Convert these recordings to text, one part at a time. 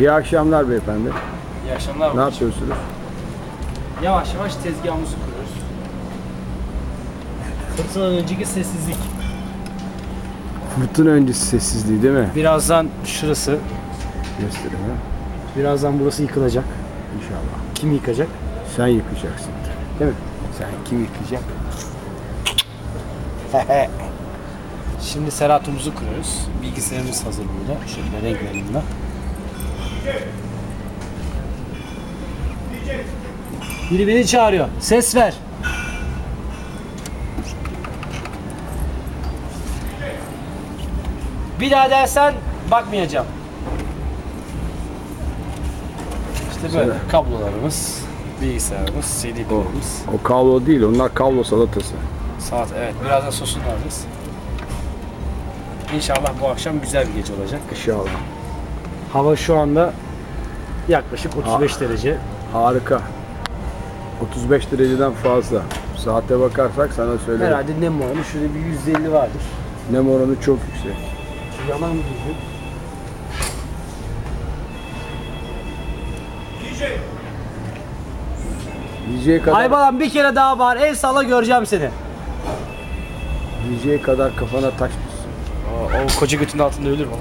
İyi akşamlar beyefendi. İyi akşamlar. Ne yapıyorsunuz? Yavaş yavaş tezgahımızı kuruyoruz. Fırtınadan önceki sessizlik. Fırtına öncesi sessizliği değil mi? Birazdan şurası, Gösterin ha. birazdan burası yıkılacak. İnşallah. Kim yıkacak? Sen yıkacaksın. Değil mi? Sen kim yıkayacak? Şimdi seratumuzu kuruyoruz. Bilgisayarımız hazır burada. Şöyle renk verelim ben. Biri beni çağırıyor. Ses ver. Bir daha dersen bakmayacağım. İşte böyle Söyle. kablolarımız, bilgisayarımız, CD player'ımız. O kavlo değil, onlar kavlo salatası. Saat evet birazdan sosunu alacağız. İnşallah bu akşam güzel bir gece olacak. İnşallah. Hava şu anda yaklaşık 35 derece. Harika. 35 dereceden fazla. Saate bakarsak sana söylerim. Herhalde nem oranı şurada bir %50 vardır. Nem oranı çok yüksek. Şu yalan mı düzgün? Yiyeceği kadar, Aybalan bir kere daha bağır. El salla göreceğim seni. yiyeceği kadar kafana taş düşsün. O, o koca götünün altında ölür mü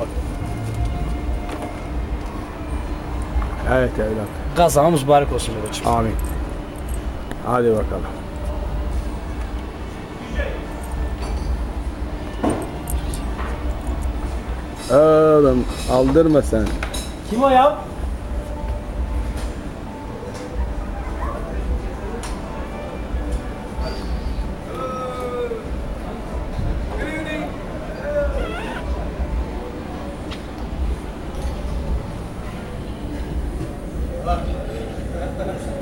Evet evlat. Gazamız mübarek olsun babacığım. Amin. Hadi bakalım. Oğlum aldırma sen. Kim o ya? barrio.